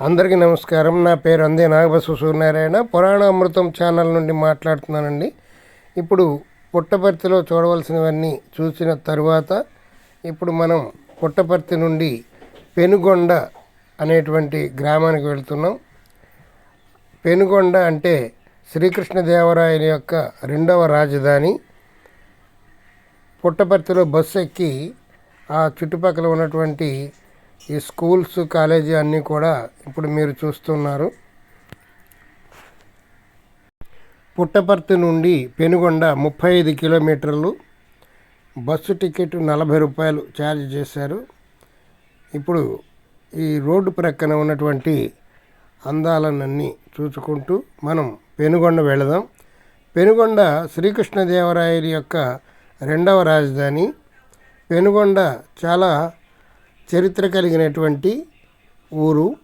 అందరికీ నమస్కారం. నా పేరు అందే నాగబసు సూర్యనారాయణ. పురాణ అమృతం ఛానల్ నుండి మాట్లాడుతున్నానండి. ఇప్పుడు పుట్టపర్తిలో చూడవలసినవన్నీ చూసిన తరువాత ఇప్పుడు మనం పుట్టపర్తి నుండి పెనుగొండ అనేటువంటి గ్రామానికి వెళ్తున్నాం. పెనుగొండ అంటే శ్రీకృష్ణదేవరాయల యొక్క రెండవ రాజధాని. పుట్టపర్తిలో బస్సు ఎక్కి ఆ చుట్టుపక్కల ఉన్నటువంటి ఈ స్కూల్స్ కాలేజీ అన్నీ కూడా ఇప్పుడు మీరు చూస్తున్నారు. పుట్టపర్తి నుండి పెనుగొండ ముప్పై ఐదు కిలోమీటర్లు. బస్సు టికెట్ నలభై రూపాయలు ఛార్జ్ చేశారు. ఇప్పుడు ఈ రోడ్డు ప్రక్కన ఉన్నటువంటి అందాలన్నీ చూసుకుంటూ మనం పెనుగొండ వెళదాం. పెనుగొండ శ్రీకృష్ణదేవరాయల యొక్క రెండవ రాజధాని. పెనుగొండ చాలా చరిత్ర కలిగినటువంటి ఊరు.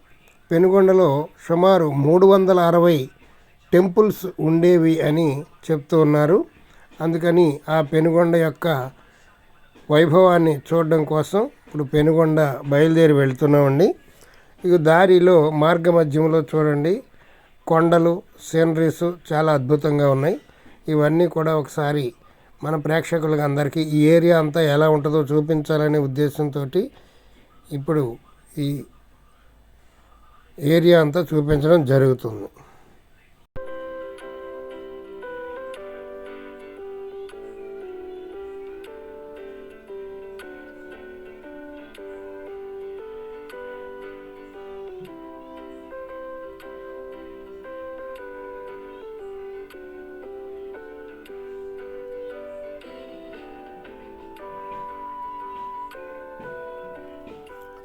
పెనుగొండలో సుమారు మూడు వందల అరవై టెంపుల్స్ ఉండేవి అని చెప్తూ ఉన్నారు. అందుకని ఆ పెనుగొండ యొక్క వైభవాన్ని చూడడం కోసం ఇప్పుడు పెనుగొండ బయలుదేరి వెళ్తున్నామండి. ఇక దారిలో మార్గ మధ్యంలో చూడండి. కొండలు సీనరీస్ చాలా అద్భుతంగా ఉన్నాయి. ఇవన్నీ కూడా ఒకసారి మన ప్రేక్షకులకు అందరికీ ఈ ఏరియా అంతా ఎలా ఉంటుందో చూపించాలనే ఉద్దేశంతో ఇప్పుడు ఈ ఏరియా అంతా చూపించడం జరుగుతుంది.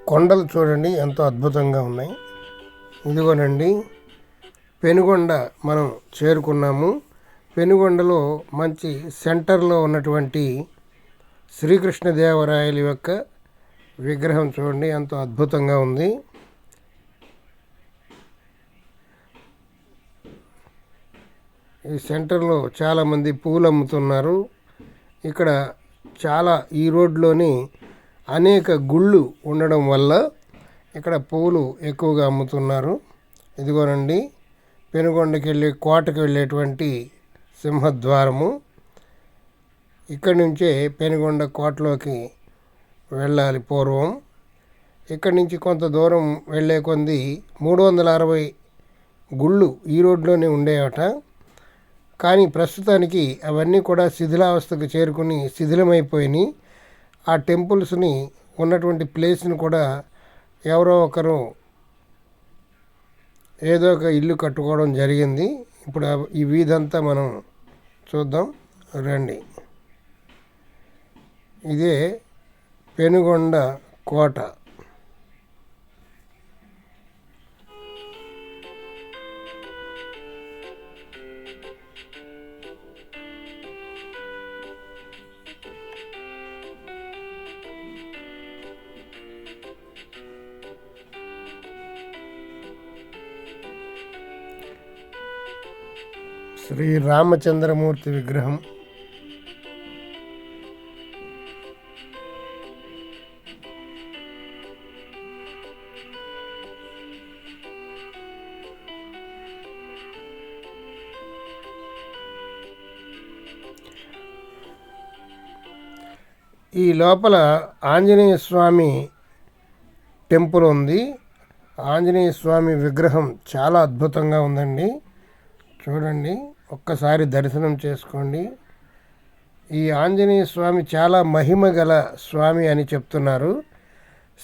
కొండలు చూడండి ఎంతో అద్భుతంగా ఉన్నాయి. ఇదిగోనండి పెనుగొండ మనం చేరుకున్నాము. పెనుగొండలో మంచి సెంటర్లో ఉన్నటువంటి శ్రీకృష్ణదేవరాయల యొక్క విగ్రహం చూడండి ఎంతో అద్భుతంగా ఉంది. ఈ సెంటర్లో చాలామంది పూలు అమ్ముతున్నారు. ఇక్కడ చాలా ఈ రోడ్లోని అనేక గుళ్ళు ఉండడం వల్ల ఇక్కడ పూలు ఎక్కువగా అమ్ముతున్నారు. ఇదిగోనండి పెనుగొండకి వెళ్ళి కోటకి వెళ్ళేటువంటి సింహద్వారము. ఇక్కడి నుంచే పెనుగొండ కోటలోకి వెళ్ళాలి పూర్వం. ఇక్కడి నుంచి కొంత దూరం వెళ్ళే కొంది మూడు వందల అరవై గుళ్ళు ఈ రోడ్లోనే ఉండేవట కానీ ప్రస్తుతానికి అవన్నీ కూడా శిథిలావస్థకు చేరుకుని శిథిలమైపోయినాయి. ఆ టెంపుల్స్ని ఉన్నటువంటి ప్లేస్ని కూడా ఎవరో ఒకరు ఏదో ఒక ఇల్లు కట్టుకోవడం జరిగింది. ఇప్పుడు ఈ వీధంతా మనం చూద్దాం. రండి. ఇదే పెనుగొండ కోట. శ్రీ రామచంద్రమూర్తి విగ్రహం. ఈ లోపల ఆంజనేయ స్వామి టెంపుల్ ఉంది. ఆంజనేయ స్వామి విగ్రహం చాలా అద్భుతంగా ఉందండి. చూడండి. ఒక్కసారి దర్శనం చేసుకోండి. ఈ ఆంజనేయ స్వామి చాలా మహిమ గల స్వామి అని చెప్తున్నారు.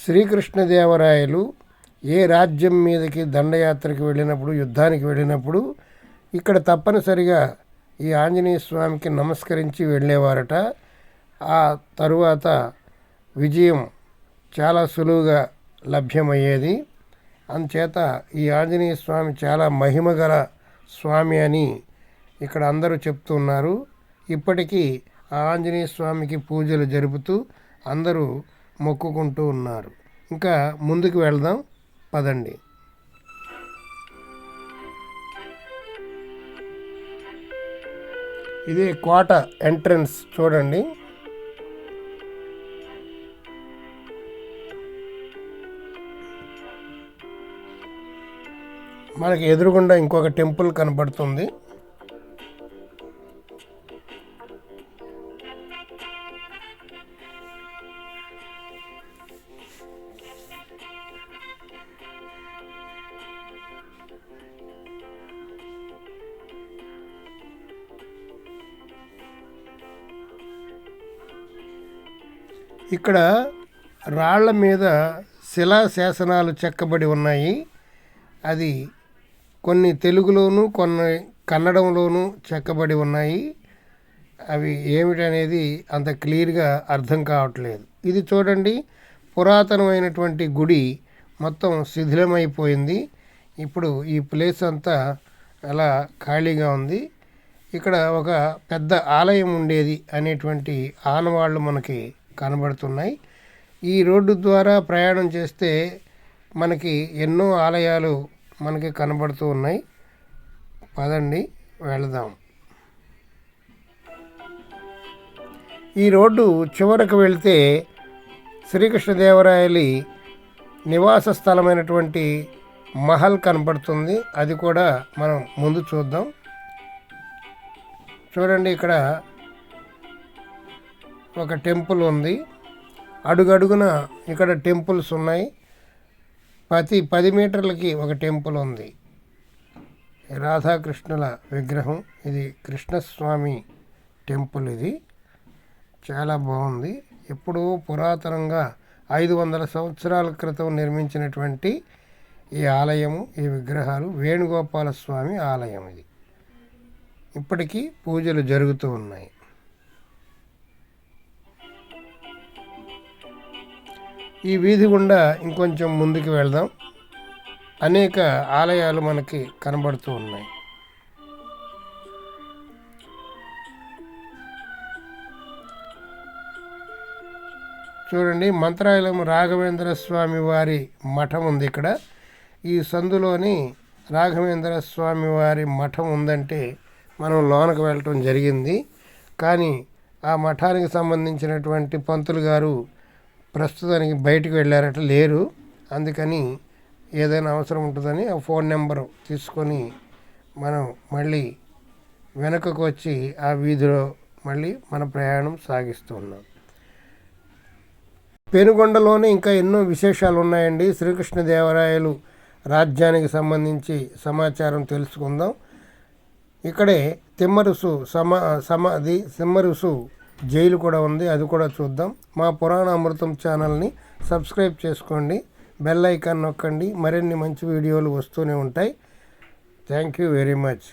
శ్రీకృష్ణదేవరాయలు ఏ రాజ్యం మీదకి దండయాత్రకి వెళ్ళినప్పుడు యుద్ధానికి వెళ్ళినప్పుడు ఇక్కడ తప్పనిసరిగా ఈ ఆంజనేయ స్వామికి నమస్కరించి వెళ్ళేవారట. ఆ తరువాత విజయం చాలా సులువుగా లభ్యమయ్యేది. అందుచేత ఈ ఆంజనేయ స్వామి చాలా మహిమగల స్వామి అని ఇక్కడ అందరూ చెప్తున్నారు ఇప్పటికీ ఆంజనేయ స్వామికి పూజలు జరుపుతూ అందరూ మొక్కుకుంటూ ఉన్నారు. ఇంకా ముందుకు వెళ్దాం. పదండి. ఇది కోట ఎంట్రన్స్ చూడండి. మనకి ఎదురుగుండా ఇంకొక టెంపుల్ కనబడుతుంది ఇక్కడ రాళ్ళ మీద శిలా శాసనాలు చెక్కబడి ఉన్నాయి. అది కొన్ని తెలుగులోను కొన్ని కన్నడంలోను చెక్కబడి ఉన్నాయి. అవి ఏమిటనేది అంత క్లియర్గా అర్థం కావట్లేదు. ఇది చూడండి పురాతనమైనటువంటి గుడి మొత్తం శిథిలమైపోయింది. ఇప్పుడు ఈ ప్లేస్ అంతా అలా ఖాళీగా ఉంది. ఇక్కడ ఒక పెద్ద ఆలయం ఉండేది అనేటువంటి ఆనవాళ్ళు మనకి కనబడుతున్నాయి. ఈ రోడ్డు ద్వారా ప్రయాణం చేస్తే మనకి ఎన్నో ఆలయాలు మనకి కనబడుతూ ఉన్నాయి. పదండి వెళదాం. ఈ రోడ్డు చివరకు వెళ్తే శ్రీకృష్ణదేవరాయలి నివాస స్థలమైనటువంటి మహల్ కనపడుతుంది అది కూడా మనం ముందు చూద్దాం. చూడండి ఇక్కడ ఒక టెంపుల్ ఉంది. అడుగడుగున ఇక్కడ టెంపుల్స్ ఉన్నాయి. ప్రతి పది మీటర్లకి ఒక టెంపుల్ ఉంది. రాధాకృష్ణుల విగ్రహం. ఇది కృష్ణస్వామి టెంపుల్ ఇది. చాలా బాగుంది. ఎప్పుడూ పురాతనంగా ఐదు వందల సంవత్సరాల క్రితం నిర్మించినటువంటి ఈ ఆలయము ఈ విగ్రహాలు వేణుగోపాల స్వామి ఆలయం ఇది. ఇప్పటికీ పూజలు జరుగుతూ ఉన్నాయి. ఈ వీధి గుండా ఇంకొంచెం ముందుకు వెళ్దాం. అనేక ఆలయాలు మనకి కనబడుతూ ఉన్నాయి. చూడండి మంత్రాలయం రాఘవేంద్ర స్వామి వారి మఠం ఉంది ఇక్కడ. ఈ సందులోని రాఘవేంద్ర స్వామి వారి మఠం ఉందంటే మనం లోనకు వెళ్ళటం జరిగింది. కానీ ఆ మఠానికి సంబంధించినటువంటి పంతులు గారు ప్రస్తుతానికి బయటకు వెళ్ళారట లేరు. అందుకని ఏదైనా అవసరం ఉంటుందని ఆ ఫోన్ నెంబరు తీసుకొని మనం మళ్ళీ వెనుకకు వచ్చి ఆ వీధిలో మళ్ళీ మన ప్రయాణం సాగిస్తూ ఉన్నాం. పెనుగొండలోనే ఇంకా ఎన్నో విశేషాలు ఉన్నాయండి. శ్రీకృష్ణదేవరాయలు రాజ్యానికి సంబంధించి సమాచారం తెలుసుకుందాం. ఇక్కడే తిమ్మరుసు సమా సమాధి తిమ్మరుసు జైలు కూడా ఉంది అది కూడా చూద్దాం. మా పురాణ అమృతం ఛానల్ని సబ్స్క్రైబ్ చేసుకోండి బెల్ ఐకాన్ నొక్కండి మరిన్ని మంచి వీడియోలు వస్తూనే ఉంటాయి. థ్యాంక్ యూ వెరీ మచ్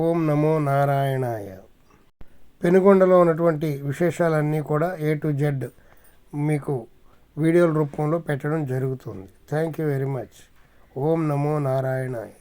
ఓం నమో నారాయణాయ. పెనుగొండలో ఉన్నటువంటి విశేషాలన్నీ కూడా ఏ టు జెడ్ మీకు వీడియోల రూపంలో పెట్టడం జరుగుతుంది. థ్యాంక్ యూ వెరీ మచ్ ఓం నమో నారాయణాయ.